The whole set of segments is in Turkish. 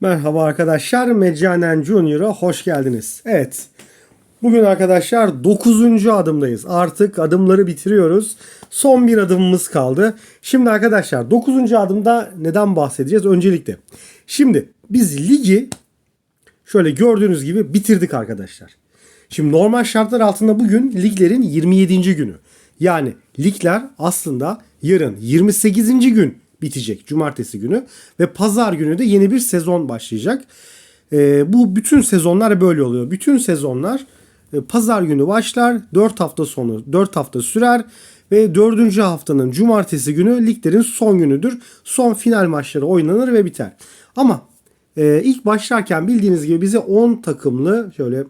Merhaba arkadaşlar. Meccanen Junior'a hoş geldiniz. Evet. Bugün arkadaşlar 9. adımdayız. Artık adımları bitiriyoruz. Son bir adımımız kaldı. Şimdi arkadaşlar 9. adımda neden bahsedeceğiz? Öncelikle. Şimdi biz ligi şöyle gördüğünüz gibi bitirdik arkadaşlar. Şimdi normal şartlar altında bugün liglerin 27. günü. Yani ligler aslında yarın 28. gün bitecek cumartesi günü ve pazar günü de yeni bir sezon başlayacak. Ee, bu bütün sezonlar böyle oluyor. Bütün sezonlar e, pazar günü başlar, 4 hafta sonu 4 hafta sürer ve 4. haftanın cumartesi günü liglerin son günüdür. Son final maçları oynanır ve biter. Ama e, ilk başlarken bildiğiniz gibi bize 10 takımlı şöyle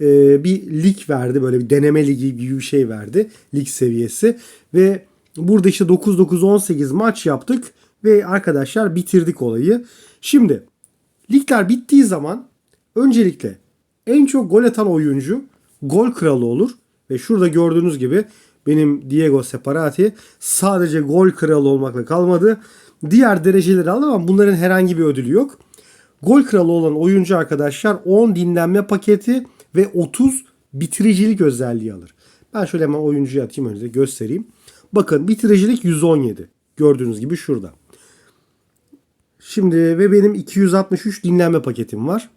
e, bir lig verdi. Böyle bir deneme ligi gibi bir şey verdi. Lig seviyesi. Ve burada işte 9-9-18 maç yaptık. Ve arkadaşlar bitirdik olayı. Şimdi ligler bittiği zaman öncelikle en çok gol atan oyuncu gol kralı olur. Ve şurada gördüğünüz gibi benim Diego Separati sadece gol kralı olmakla kalmadı. Diğer dereceleri aldı ama bunların herhangi bir ödülü yok. Gol kralı olan oyuncu arkadaşlar 10 dinlenme paketi ve 30 bitiricilik özelliği alır. Ben şöyle hemen oyuncuyu atayım önce göstereyim. Bakın bitiricilik 117. Gördüğünüz gibi şurada. Şimdi ve benim 263 dinlenme paketim var.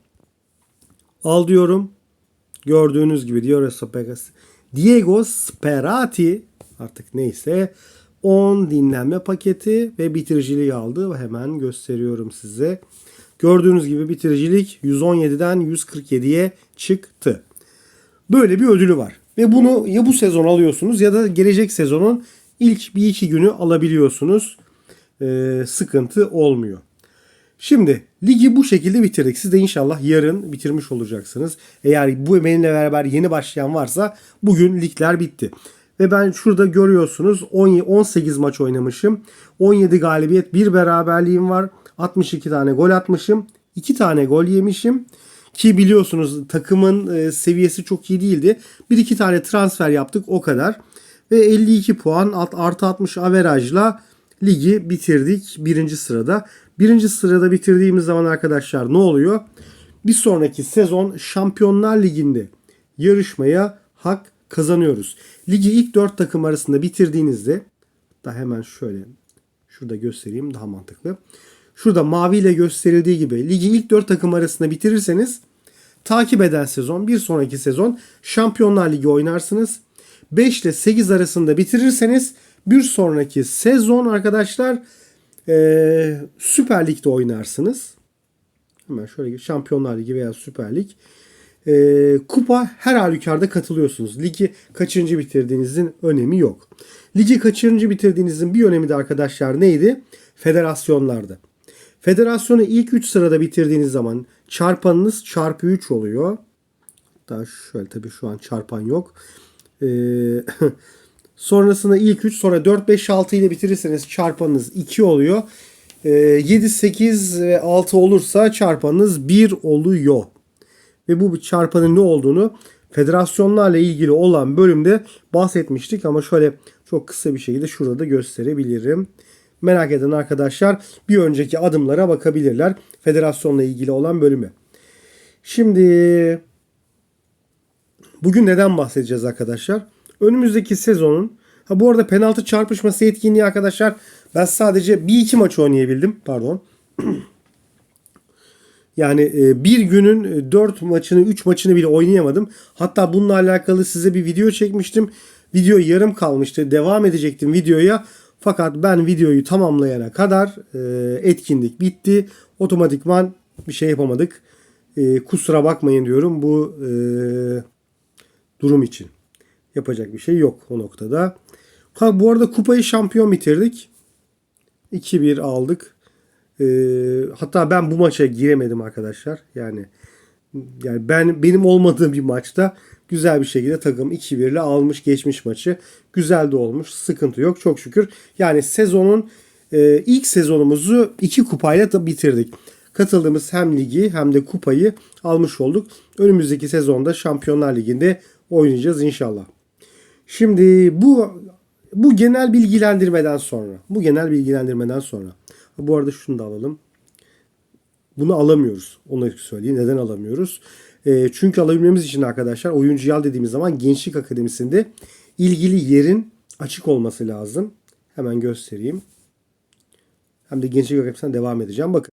Al diyorum. Gördüğünüz gibi Sperati, Diego Sperati artık neyse 10 dinlenme paketi ve bitiriciliği aldı. Hemen gösteriyorum size. Gördüğünüz gibi bitiricilik 117'den 147'ye çıktı. Böyle bir ödülü var. Ve bunu ya bu sezon alıyorsunuz ya da gelecek sezonun ilk bir iki günü alabiliyorsunuz. Ee, sıkıntı olmuyor. Şimdi ligi bu şekilde bitirdik. Siz de inşallah yarın bitirmiş olacaksınız. Eğer bu benimle beraber yeni başlayan varsa bugün ligler bitti. Ve ben şurada görüyorsunuz 18 maç oynamışım. 17 galibiyet, bir beraberliğim var. 62 tane gol atmışım. 2 tane gol yemişim. Ki biliyorsunuz takımın e, seviyesi çok iyi değildi. Bir iki tane transfer yaptık o kadar. Ve 52 puan artı 60 averajla ligi bitirdik birinci sırada. Birinci sırada bitirdiğimiz zaman arkadaşlar ne oluyor? Bir sonraki sezon Şampiyonlar Ligi'nde yarışmaya hak kazanıyoruz. Ligi ilk 4 takım arasında bitirdiğinizde da hemen şöyle şurada göstereyim daha mantıklı. Şurada maviyle gösterildiği gibi ligi ilk 4 takım arasında bitirirseniz takip eden sezon bir sonraki sezon Şampiyonlar Ligi oynarsınız. 5 ile 8 arasında bitirirseniz bir sonraki sezon arkadaşlar e, Süper Lig'de oynarsınız. Hemen şöyle Şampiyonlar Ligi veya Süper Lig. E, kupa her halükarda katılıyorsunuz. Ligi kaçıncı bitirdiğinizin önemi yok. Ligi kaçıncı bitirdiğinizin bir önemi de arkadaşlar neydi? Federasyonlarda. Federasyonu ilk 3 sırada bitirdiğiniz zaman çarpanınız çarpı 3 oluyor. Daha şöyle tabii şu an çarpan yok. Ee, sonrasında ilk 3 sonra 4, 5, 6 ile bitirirseniz çarpanınız 2 oluyor. Ee, 7, 8 ve 6 olursa çarpanınız 1 oluyor. Ve bu çarpanın ne olduğunu federasyonlarla ilgili olan bölümde bahsetmiştik ama şöyle çok kısa bir şekilde şurada da gösterebilirim. Merak eden arkadaşlar bir önceki adımlara bakabilirler. Federasyonla ilgili olan bölümü. Şimdi bugün neden bahsedeceğiz arkadaşlar? Önümüzdeki sezonun ha bu arada penaltı çarpışması etkinliği arkadaşlar ben sadece bir iki maç oynayabildim. Pardon. Yani e, bir günün 4 maçını 3 maçını bile oynayamadım. Hatta bununla alakalı size bir video çekmiştim. Video yarım kalmıştı. Devam edecektim videoya. Fakat ben videoyu tamamlayana kadar e, etkinlik bitti. Otomatikman bir şey yapamadık. E, kusura bakmayın diyorum bu e, durum için. Yapacak bir şey yok o noktada. Ha, bu arada kupayı şampiyon bitirdik. 2-1 aldık. E, hatta ben bu maça giremedim arkadaşlar. Yani yani ben benim olmadığım bir maçta güzel bir şekilde takım 2-1 ile almış geçmiş maçı. Güzel de olmuş. Sıkıntı yok çok şükür. Yani sezonun e, ilk sezonumuzu iki kupayla bitirdik. Katıldığımız hem ligi hem de kupayı almış olduk. Önümüzdeki sezonda Şampiyonlar Ligi'nde oynayacağız inşallah. Şimdi bu bu genel bilgilendirmeden sonra, bu genel bilgilendirmeden sonra. Bu arada şunu da alalım. bunu alamıyoruz. Onu söyleyeyim. Neden alamıyoruz? E, çünkü alabilmemiz için arkadaşlar oyuncuyu al dediğimiz zaman Gençlik Akademisi'nde ilgili yerin açık olması lazım. Hemen göstereyim. Hem de Gençlik Akademisi'nden devam edeceğim. Bakın.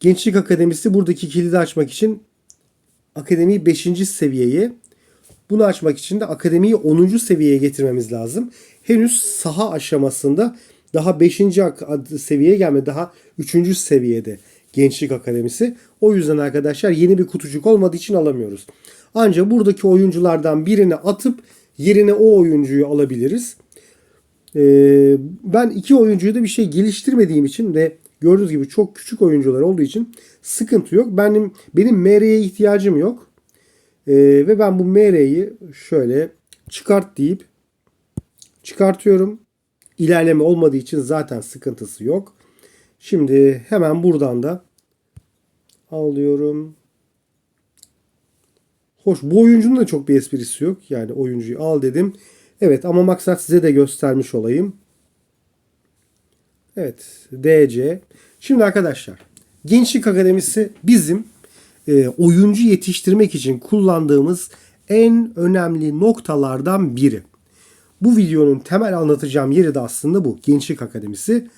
Gençlik Akademisi buradaki kilidi açmak için akademiyi 5. seviyeye bunu açmak için de akademiyi 10. seviyeye getirmemiz lazım. Henüz saha aşamasında daha 5. seviyeye gelmedi. Daha 3. seviyede Gençlik Akademisi. O yüzden arkadaşlar yeni bir kutucuk olmadığı için alamıyoruz. Ancak buradaki oyunculardan birini atıp yerine o oyuncuyu alabiliriz. Ee, ben iki oyuncuyu da bir şey geliştirmediğim için ve gördüğünüz gibi çok küçük oyuncular olduğu için sıkıntı yok. Benim benim MR'ye ihtiyacım yok. Ee, ve ben bu MR'yi şöyle çıkart deyip çıkartıyorum. İlerleme olmadığı için zaten sıkıntısı yok. Şimdi hemen buradan da alıyorum. Hoş bu oyuncunun da çok bir esprisi yok. Yani oyuncuyu al dedim. Evet ama maksat size de göstermiş olayım. Evet DC. Şimdi arkadaşlar Gençlik Akademisi bizim e, oyuncu yetiştirmek için kullandığımız en önemli noktalardan biri. Bu videonun temel anlatacağım yeri de aslında bu. Gençlik Akademisi.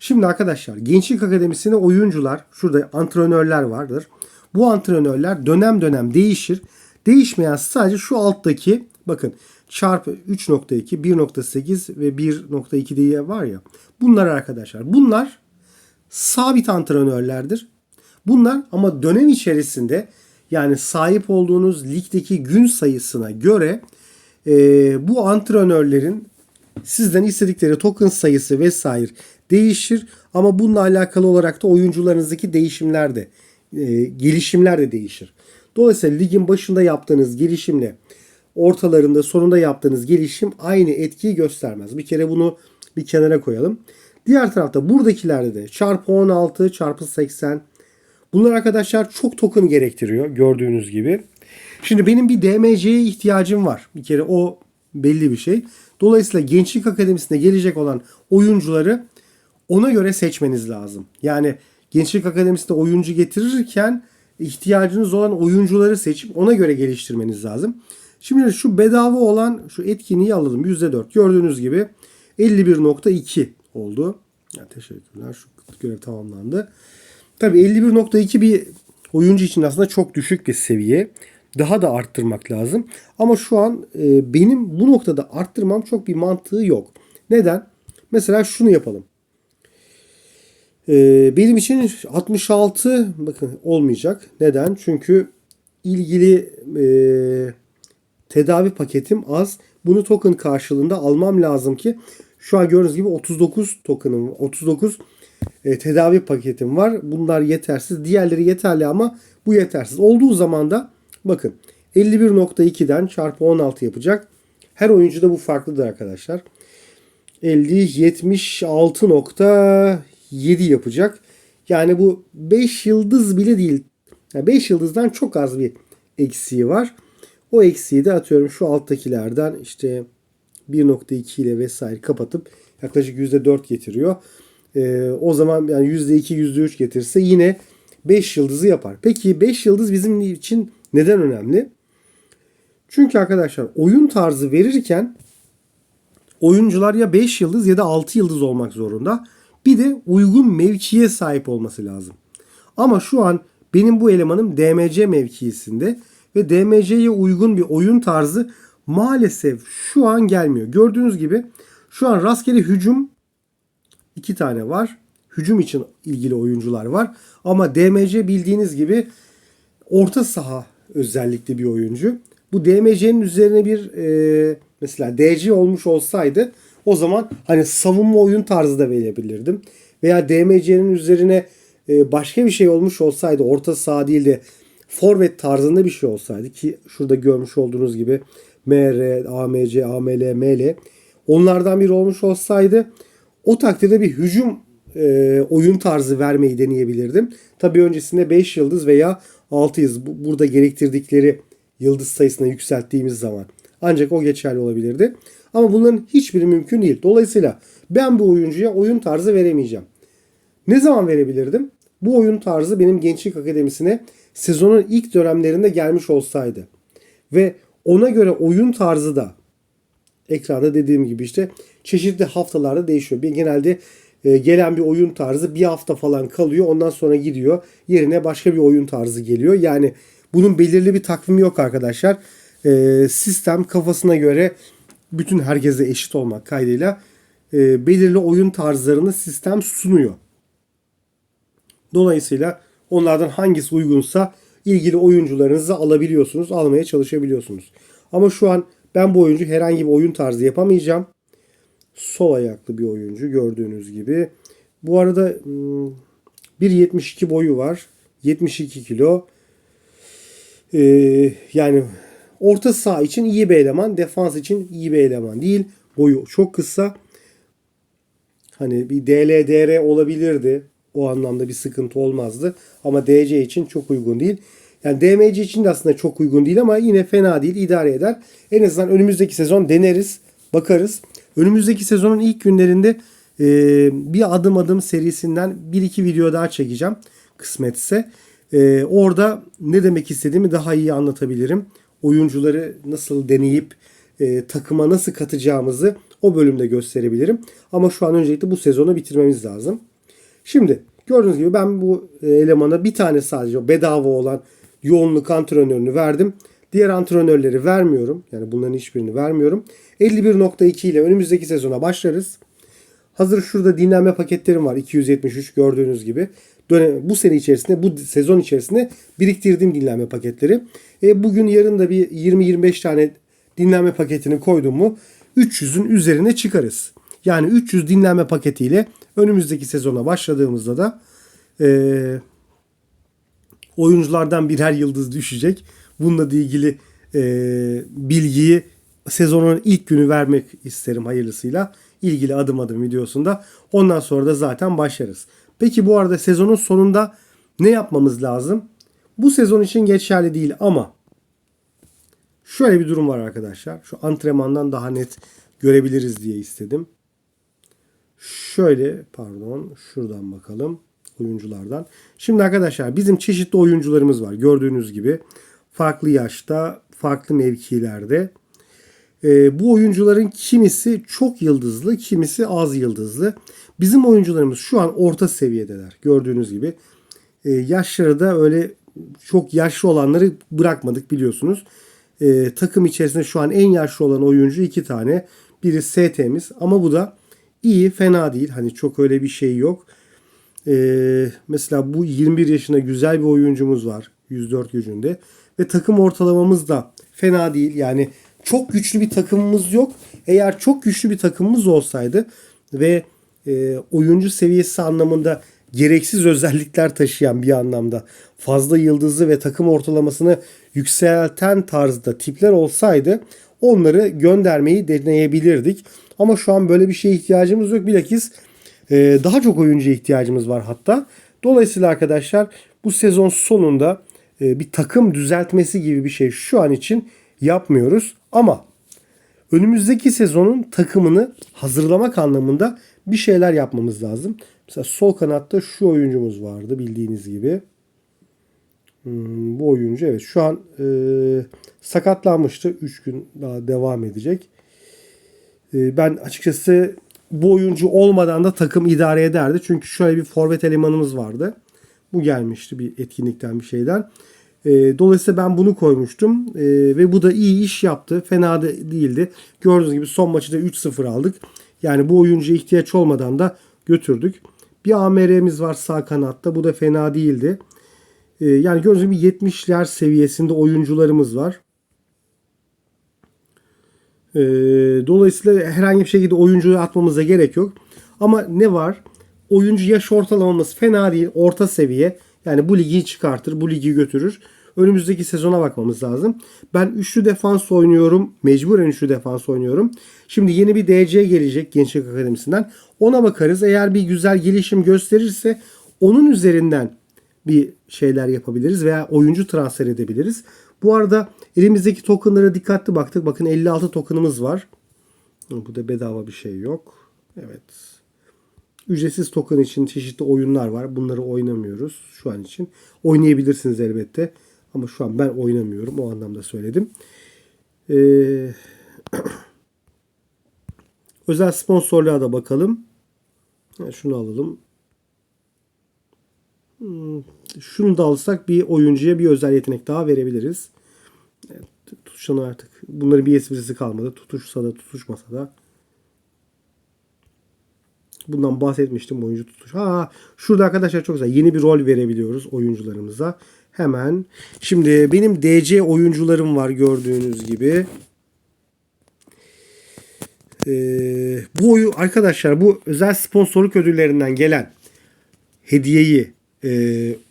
Şimdi arkadaşlar Gençlik Akademisi'ne oyuncular, şurada antrenörler vardır. Bu antrenörler dönem dönem değişir. Değişmeyen sadece şu alttaki bakın çarpı 3.2, 1.8 ve 1.2 diye var ya. Bunlar arkadaşlar. Bunlar sabit antrenörlerdir. Bunlar ama dönem içerisinde yani sahip olduğunuz ligdeki gün sayısına göre e, bu antrenörlerin sizden istedikleri token sayısı vesaire değişir. Ama bununla alakalı olarak da oyuncularınızdaki değişimler de e, gelişimler de değişir. Dolayısıyla ligin başında yaptığınız gelişimle ortalarında sonunda yaptığınız gelişim aynı etkiyi göstermez. Bir kere bunu bir kenara koyalım. Diğer tarafta buradakilerde de çarpı 16 çarpı 80 bunlar arkadaşlar çok token gerektiriyor gördüğünüz gibi. Şimdi benim bir DMC'ye ihtiyacım var. Bir kere o belli bir şey. Dolayısıyla Gençlik Akademisi'ne gelecek olan oyuncuları ona göre seçmeniz lazım. Yani Gençlik Akademisi'ne oyuncu getirirken ihtiyacınız olan oyuncuları seçip ona göre geliştirmeniz lazım. Şimdi şu bedava olan şu etkinliği alalım. %4. Gördüğünüz gibi 51.2 oldu. Ya teşekkürler. Şu görev tamamlandı. Tabii 51.2 bir oyuncu için aslında çok düşük bir seviye. Daha da arttırmak lazım. Ama şu an e, benim bu noktada arttırmam çok bir mantığı yok. Neden? Mesela şunu yapalım. E, benim için 66 bakın olmayacak. Neden? Çünkü ilgili e, tedavi paketim az. Bunu token karşılığında almam lazım ki şu an gördüğünüz gibi 39 token'ım 39 e, tedavi paketim var. Bunlar yetersiz. Diğerleri yeterli ama bu yetersiz. Olduğu zaman da bakın 51.2'den çarpı 16 yapacak. Her oyuncuda bu farklıdır arkadaşlar. 50 76.7 yapacak. Yani bu 5 yıldız bile değil. Yani 5 yıldızdan çok az bir eksiği var. O eksiği de atıyorum şu alttakilerden işte 1.2 ile vesaire kapatıp yaklaşık %4 getiriyor. Ee, o zaman yani %2 %3 getirse yine 5 yıldızı yapar. Peki 5 yıldız bizim için neden önemli? Çünkü arkadaşlar oyun tarzı verirken oyuncular ya 5 yıldız ya da 6 yıldız olmak zorunda. Bir de uygun mevkiye sahip olması lazım. Ama şu an benim bu elemanım DMC mevkisinde ve DMC'ye uygun bir oyun tarzı maalesef şu an gelmiyor. Gördüğünüz gibi şu an rastgele hücum iki tane var. Hücum için ilgili oyuncular var. Ama DMC bildiğiniz gibi orta saha özellikle bir oyuncu. Bu DMC'nin üzerine bir e, mesela DC olmuş olsaydı o zaman hani savunma oyun tarzı da verebilirdim. Veya DMC'nin üzerine e, başka bir şey olmuş olsaydı orta saha değil de forvet tarzında bir şey olsaydı ki şurada görmüş olduğunuz gibi MR, AMC, AML, ML onlardan biri olmuş olsaydı o takdirde bir hücum e, oyun tarzı vermeyi deneyebilirdim. Tabii öncesinde 5 yıldız veya 6 yıldız bu- burada gerektirdikleri yıldız sayısına yükselttiğimiz zaman ancak o geçerli olabilirdi. Ama bunların hiçbiri mümkün değil. Dolayısıyla ben bu oyuncuya oyun tarzı veremeyeceğim. Ne zaman verebilirdim? Bu oyun tarzı benim Gençlik Akademisi'ne sezonun ilk dönemlerinde gelmiş olsaydı ve ona göre oyun tarzı da ekranda dediğim gibi işte çeşitli haftalarda değişiyor. Bir genelde e, gelen bir oyun tarzı bir hafta falan kalıyor. Ondan sonra gidiyor. Yerine başka bir oyun tarzı geliyor. Yani bunun belirli bir takvimi yok arkadaşlar. E, sistem kafasına göre bütün herkese eşit olmak kaydıyla e, belirli oyun tarzlarını sistem sunuyor. Dolayısıyla onlardan hangisi uygunsa ilgili oyuncularınızı alabiliyorsunuz, almaya çalışabiliyorsunuz. Ama şu an ben bu oyuncu herhangi bir oyun tarzı yapamayacağım. Sol ayaklı bir oyuncu gördüğünüz gibi. Bu arada hmm, 1.72 boyu var. 72 kilo. Ee, yani orta saha için iyi bir eleman, defans için iyi bir eleman değil. Boyu çok kısa. Hani bir DLDR olabilirdi. O anlamda bir sıkıntı olmazdı. Ama DC için çok uygun değil. Yani DMC için de aslında çok uygun değil ama yine fena değil. idare eder. En azından önümüzdeki sezon deneriz. Bakarız. Önümüzdeki sezonun ilk günlerinde e, bir adım adım serisinden bir iki video daha çekeceğim. Kısmetse. E, orada ne demek istediğimi daha iyi anlatabilirim. Oyuncuları nasıl deneyip e, takıma nasıl katacağımızı o bölümde gösterebilirim. Ama şu an öncelikle bu sezonu bitirmemiz lazım. Şimdi gördüğünüz gibi ben bu e, elemana bir tane sadece o bedava olan yoğunluk antrenörünü verdim. Diğer antrenörleri vermiyorum. Yani bunların hiçbirini vermiyorum. 51.2 ile önümüzdeki sezona başlarız. Hazır şurada dinlenme paketlerim var. 273 gördüğünüz gibi. Dönem, bu sene içerisinde, bu sezon içerisinde biriktirdiğim dinlenme paketleri. E, bugün yarın da bir 20-25 tane dinlenme paketini koydum mu 300'ün üzerine çıkarız. Yani 300 dinlenme paketiyle önümüzdeki sezona başladığımızda da e, oyunculardan birer yıldız düşecek. Bununla ilgili e, bilgiyi sezonun ilk günü vermek isterim hayırlısıyla. ilgili adım adım videosunda. Ondan sonra da zaten başlarız. Peki bu arada sezonun sonunda ne yapmamız lazım? Bu sezon için geçerli değil ama şöyle bir durum var arkadaşlar. Şu antrenmandan daha net görebiliriz diye istedim. Şöyle pardon şuradan bakalım oyunculardan. Şimdi arkadaşlar bizim çeşitli oyuncularımız var. Gördüğünüz gibi farklı yaşta, farklı mevkilerde. Ee, bu oyuncuların kimisi çok yıldızlı, kimisi az yıldızlı. Bizim oyuncularımız şu an orta seviyedeler. Gördüğünüz gibi. Ee, yaşları da öyle çok yaşlı olanları bırakmadık biliyorsunuz. Ee, takım içerisinde şu an en yaşlı olan oyuncu iki tane. Biri ST'miz ama bu da iyi, fena değil. Hani çok öyle bir şey yok. Ee, mesela bu 21 yaşında güzel bir oyuncumuz var. 104 gücünde. Ve takım ortalamamız da fena değil. Yani çok güçlü bir takımımız yok. Eğer çok güçlü bir takımımız olsaydı ve e, oyuncu seviyesi anlamında gereksiz özellikler taşıyan bir anlamda fazla yıldızlı ve takım ortalamasını yükselten tarzda tipler olsaydı onları göndermeyi deneyebilirdik. Ama şu an böyle bir şeye ihtiyacımız yok. Bilakis ee, daha çok oyuncuya ihtiyacımız var hatta. Dolayısıyla arkadaşlar bu sezon sonunda e, bir takım düzeltmesi gibi bir şey şu an için yapmıyoruz. Ama önümüzdeki sezonun takımını hazırlamak anlamında bir şeyler yapmamız lazım. Mesela sol kanatta şu oyuncumuz vardı bildiğiniz gibi. Hmm, bu oyuncu evet şu an e, sakatlanmıştı. 3 gün daha devam edecek. E, ben açıkçası bu oyuncu olmadan da takım idare ederdi. Çünkü şöyle bir forvet elemanımız vardı. Bu gelmişti bir etkinlikten bir şeyden. E, dolayısıyla ben bunu koymuştum. E, ve bu da iyi iş yaptı. Fena da değildi. Gördüğünüz gibi son maçı da 3-0 aldık. Yani bu oyuncuya ihtiyaç olmadan da götürdük. Bir AMR'miz var sağ kanatta. Bu da fena değildi. Yani gördüğünüz gibi 70'ler seviyesinde oyuncularımız var. E, dolayısıyla herhangi bir şekilde oyuncuyu atmamıza gerek yok. Ama ne var? Oyuncu yaş ortalamamız fena değil. Orta seviye. Yani bu ligi çıkartır. Bu ligi götürür. Önümüzdeki sezona bakmamız lazım. Ben üçlü defans oynuyorum. Mecburen üçlü defans oynuyorum. Şimdi yeni bir DC gelecek Gençlik Akademisi'nden. Ona bakarız. Eğer bir güzel gelişim gösterirse onun üzerinden bir şeyler yapabiliriz veya oyuncu transfer edebiliriz. Bu arada elimizdeki tokenlara dikkatli baktık. Bakın 56 tokenımız var. Bu da bedava bir şey yok. Evet. Ücretsiz token için çeşitli oyunlar var. Bunları oynamıyoruz şu an için. Oynayabilirsiniz elbette. Ama şu an ben oynamıyorum. O anlamda söyledim. Ee, özel sponsorluğa da bakalım. Şunu alalım. Hmm, Şunu da alsak bir oyuncuya bir özel yetenek daha verebiliriz. Evet, tutuşan artık. Bunların bir esprisi kalmadı. Tutuşsa da tutuşmasa da. Bundan bahsetmiştim oyuncu tutuş. Ha şurada arkadaşlar çok güzel. Yeni bir rol verebiliyoruz oyuncularımıza. Hemen. Şimdi benim DC oyuncularım var gördüğünüz gibi. Ee, bu oyu arkadaşlar bu özel sponsorluk ödüllerinden gelen hediyeyi e,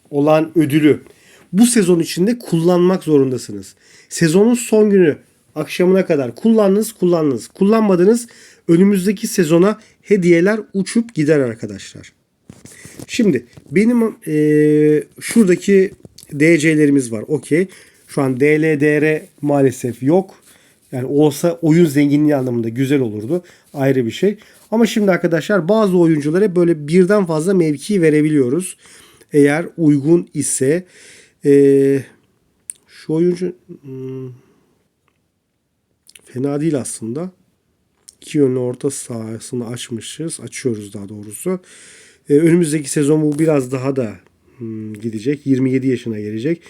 olan ödülü bu sezon içinde kullanmak zorundasınız. Sezonun son günü akşamına kadar kullandınız kullandınız. Kullanmadınız önümüzdeki sezona hediyeler uçup gider arkadaşlar. Şimdi benim e, şuradaki DC'lerimiz var. Okey. Şu an DLDR maalesef yok. Yani olsa oyun zenginliği anlamında güzel olurdu. Ayrı bir şey. Ama şimdi arkadaşlar bazı oyunculara böyle birden fazla mevki verebiliyoruz. Eğer uygun ise e, şu oyuncu hmm, fena değil aslında. İki yönlü orta sahasını açmışız. Açıyoruz daha doğrusu. Ee, önümüzdeki sezon bu biraz daha da hmm, gidecek. 27 yaşına gelecek.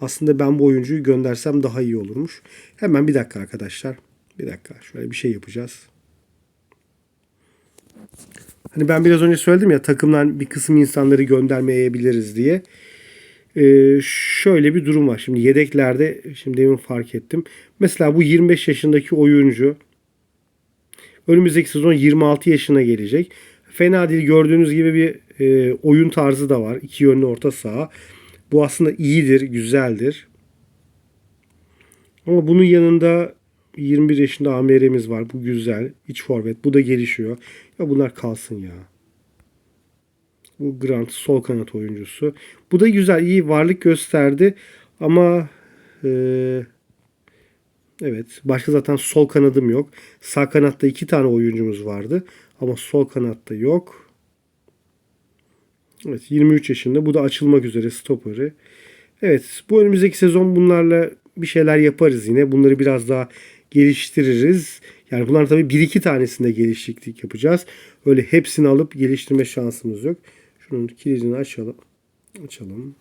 Aslında ben bu oyuncuyu göndersem daha iyi olurmuş. Hemen bir dakika arkadaşlar. Bir dakika. Şöyle bir şey yapacağız. Hani ben biraz önce söyledim ya takımdan bir kısım insanları göndermeyebiliriz diye. Ee, şöyle bir durum var. Şimdi yedeklerde şimdi demin fark ettim. Mesela bu 25 yaşındaki oyuncu önümüzdeki sezon 26 yaşına gelecek. Fena değil gördüğünüz gibi bir e, oyun tarzı da var. İki yönlü orta saha. Bu aslında iyidir, güzeldir. Ama bunun yanında 21 yaşında AMR'miz var. Bu güzel. İç forvet. Bu da gelişiyor. Ya bunlar kalsın ya. Bu Grant sol kanat oyuncusu. Bu da güzel. iyi varlık gösterdi. Ama e, evet. Başka zaten sol kanadım yok. Sağ kanatta iki tane oyuncumuz vardı. Ama sol kanatta yok. Evet 23 yaşında. Bu da açılmak üzere stoperi. Evet bu önümüzdeki sezon bunlarla bir şeyler yaparız yine. Bunları biraz daha geliştiririz. Yani bunlar tabii bir iki tanesinde gelişiklik yapacağız. Öyle hepsini alıp geliştirme şansımız yok. Şunun kilidini açalım. Açalım.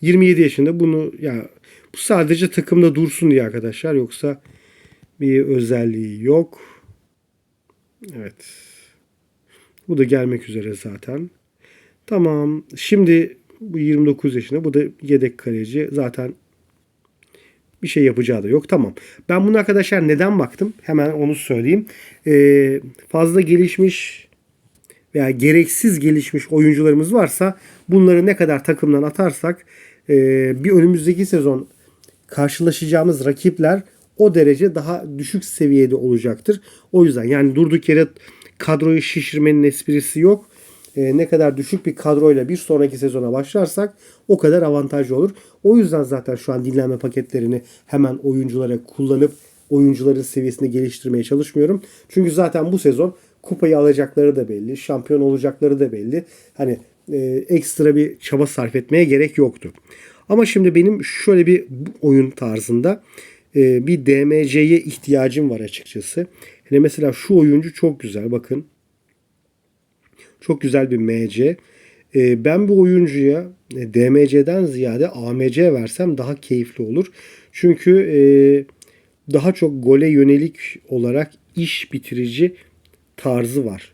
27 yaşında bunu ya bu sadece takımda dursun diye arkadaşlar. Yoksa bir özelliği yok. Evet. Bu da gelmek üzere zaten. Tamam. Şimdi bu 29 yaşında. Bu da yedek kaleci. Zaten bir şey yapacağı da yok. Tamam. Ben bunu arkadaşlar neden baktım? Hemen onu söyleyeyim. Ee, fazla gelişmiş veya gereksiz gelişmiş oyuncularımız varsa bunları ne kadar takımdan atarsak e, bir önümüzdeki sezon karşılaşacağımız rakipler o derece daha düşük seviyede olacaktır. O yüzden yani durduk yere kadroyu şişirmenin esprisi yok. E, ne kadar düşük bir kadroyla bir sonraki sezona başlarsak o kadar avantajlı olur. O yüzden zaten şu an dinlenme paketlerini hemen oyunculara kullanıp oyuncuların seviyesini geliştirmeye çalışmıyorum. Çünkü zaten bu sezon kupayı alacakları da belli, şampiyon olacakları da belli. Hani e, ekstra bir çaba sarf etmeye gerek yoktu. Ama şimdi benim şöyle bir oyun tarzında e, bir DMC'ye ihtiyacım var açıkçası. Hele mesela şu oyuncu çok güzel bakın. Çok güzel bir MC. E, ben bu oyuncuya e, DMC'den ziyade AMC versem daha keyifli olur. Çünkü e, daha çok gole yönelik olarak iş bitirici tarzı var.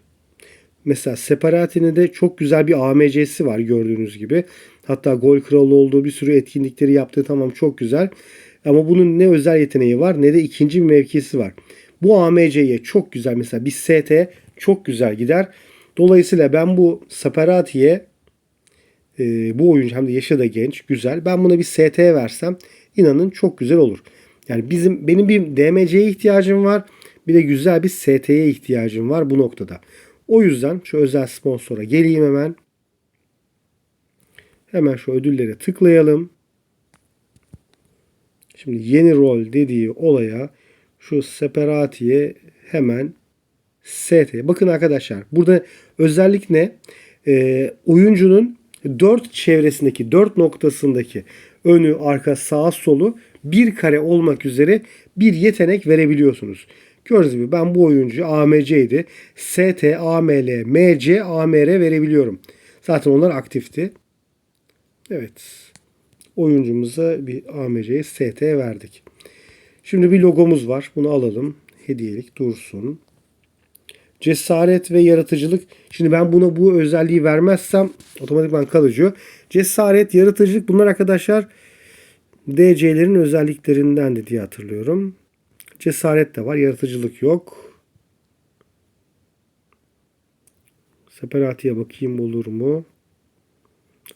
Mesela Separati'nin çok güzel bir AMC'si var gördüğünüz gibi. Hatta gol kralı olduğu bir sürü etkinlikleri yaptığı tamam çok güzel. Ama bunun ne özel yeteneği var ne de ikinci bir mevkisi var. Bu AMC'ye çok güzel mesela bir ST çok güzel gider. Dolayısıyla ben bu Separati'ye e, bu oyuncu hem de yaşı da genç, güzel. Ben buna bir ST versem inanın çok güzel olur. Yani bizim benim bir DMC'ye ihtiyacım var. Bir de güzel bir ST'ye ihtiyacım var bu noktada. O yüzden şu özel sponsora geleyim hemen. Hemen şu ödüllere tıklayalım. Şimdi yeni rol dediği olaya şu separatiye hemen ST. Bakın arkadaşlar burada özellik ne? Ee, oyuncunun dört çevresindeki dört noktasındaki önü, arka, sağ, solu bir kare olmak üzere bir yetenek verebiliyorsunuz. Gördüğünüz gibi ben bu oyuncu AMC'ydi. ST, AML, MC, AMR verebiliyorum. Zaten onlar aktifti. Evet. Oyuncumuza bir AMC'ye ST verdik. Şimdi bir logomuz var. Bunu alalım. Hediyelik dursun. Cesaret ve yaratıcılık. Şimdi ben buna bu özelliği vermezsem otomatikman kalıcı. Cesaret, yaratıcılık bunlar arkadaşlar DC'lerin özelliklerinden diye hatırlıyorum. Cesaret de var. Yaratıcılık yok. Separatiye bakayım olur mu?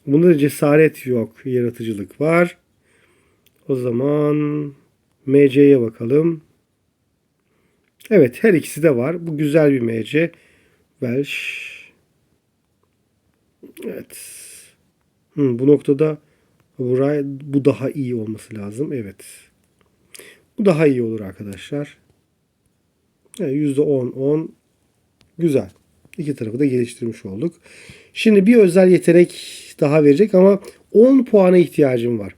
Bunda da cesaret yok. Yaratıcılık var. O zaman MC'ye bakalım. Evet her ikisi de var. Bu güzel bir MC. Welsh. Evet. Hmm, bu noktada buraya, bu daha iyi olması lazım. Evet. Bu daha iyi olur arkadaşlar. Yani %10 10 güzel. İki tarafı da geliştirmiş olduk. Şimdi bir özel yetenek daha verecek ama 10 puana ihtiyacım var.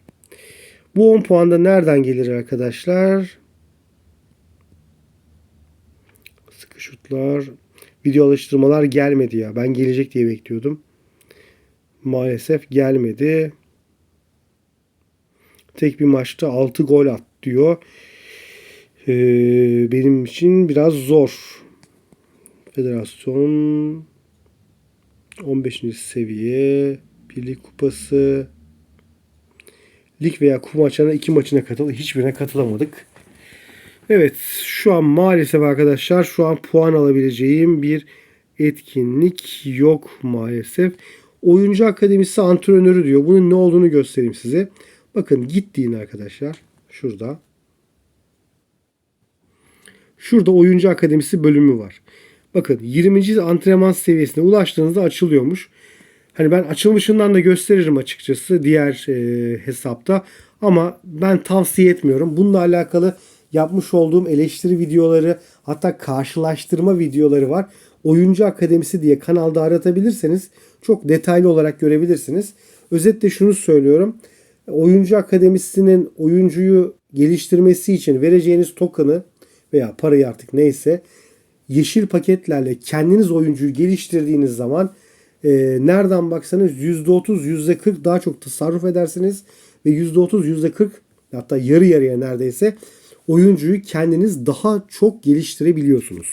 Bu 10 puan da nereden gelir arkadaşlar? Sıkı şutlar, video alıştırmalar gelmedi ya. Ben gelecek diye bekliyordum. Maalesef gelmedi. Tek bir maçta 6 gol at diyor. Ee, benim için biraz zor. Federasyon 15. seviye Birlik Kupası Lig veya kupa maçlarına iki maçına katıldı. Hiçbirine katılamadık. Evet şu an maalesef arkadaşlar şu an puan alabileceğim bir etkinlik yok maalesef. Oyuncu Akademisi antrenörü diyor. Bunun ne olduğunu göstereyim size. Bakın git deyin arkadaşlar. Şurada. Şurada Oyuncu Akademisi bölümü var. Bakın 20. antrenman seviyesine ulaştığınızda açılıyormuş. Hani ben açılmışından da gösteririm açıkçası diğer e, hesapta. Ama ben tavsiye etmiyorum. Bununla alakalı yapmış olduğum eleştiri videoları hatta karşılaştırma videoları var. Oyuncu Akademisi diye kanalda aratabilirseniz çok detaylı olarak görebilirsiniz. Özetle şunu söylüyorum. Oyuncu Akademisi'nin oyuncuyu geliştirmesi için vereceğiniz token'ı veya parayı artık neyse yeşil paketlerle kendiniz oyuncuyu geliştirdiğiniz zaman e, nereden baksanız %30 %40 daha çok tasarruf edersiniz ve %30 %40 hatta yarı yarıya neredeyse oyuncuyu kendiniz daha çok geliştirebiliyorsunuz.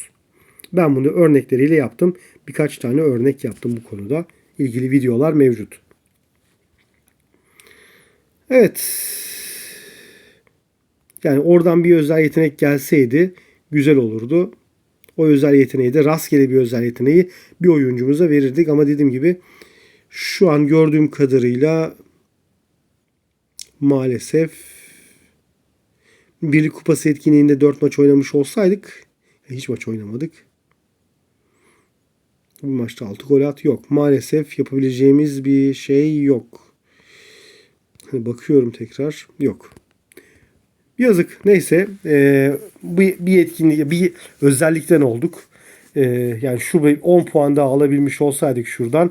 Ben bunu örnekleriyle yaptım. Birkaç tane örnek yaptım bu konuda. İlgili videolar mevcut. Evet. Yani oradan bir özel yetenek gelseydi güzel olurdu. O özel yeteneği de rastgele bir özel yeteneği bir oyuncumuza verirdik. Ama dediğim gibi şu an gördüğüm kadarıyla maalesef Birlik Kupası etkinliğinde 4 maç oynamış olsaydık hiç maç oynamadık. Bu maçta 6 gol at yok. Maalesef yapabileceğimiz bir şey yok. Hani bakıyorum tekrar. Yok. Yazık. Neyse. E, bir, bir etkinlik, bir özellikten olduk. E, yani şu 10 puan daha alabilmiş olsaydık şuradan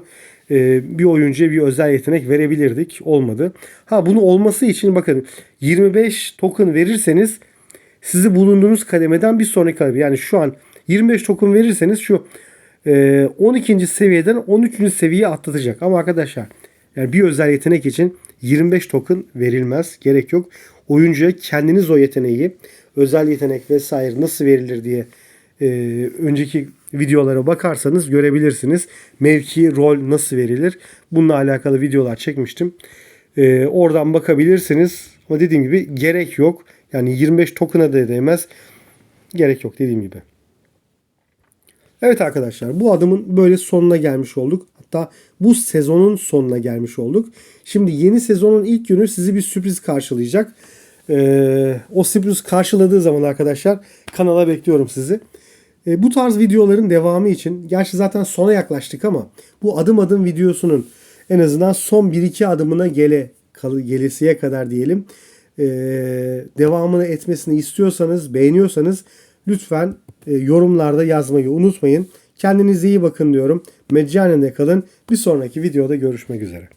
e, bir oyuncuya bir özel yetenek verebilirdik. Olmadı. Ha bunu olması için bakın 25 token verirseniz sizi bulunduğunuz kademeden bir sonraki kademe. Yani şu an 25 token verirseniz şu e, 12. seviyeden 13. seviyeye atlatacak. Ama arkadaşlar yani bir özel yetenek için 25 token verilmez. Gerek yok. Oyuncuya kendiniz o yeteneği, özel yetenek vesaire nasıl verilir diye e, önceki videolara bakarsanız görebilirsiniz. Mevki, rol nasıl verilir? Bununla alakalı videolar çekmiştim. E, oradan bakabilirsiniz. Ama dediğim gibi gerek yok. Yani 25 token'a da değmez. Gerek yok dediğim gibi. Evet arkadaşlar bu adımın böyle sonuna gelmiş olduk. Hatta bu sezonun sonuna gelmiş olduk. Şimdi yeni sezonun ilk günü sizi bir sürpriz karşılayacak. Ee, o sürpriz karşıladığı zaman arkadaşlar kanala bekliyorum sizi. Ee, bu tarz videoların devamı için gerçi zaten sona yaklaştık ama bu adım adım videosunun en azından son 1-2 adımına gele gelesiye kadar diyelim ee, devamını etmesini istiyorsanız beğeniyorsanız lütfen e, yorumlarda yazmayı unutmayın. Kendinize iyi bakın diyorum. Meccanende kalın. Bir sonraki videoda görüşmek üzere.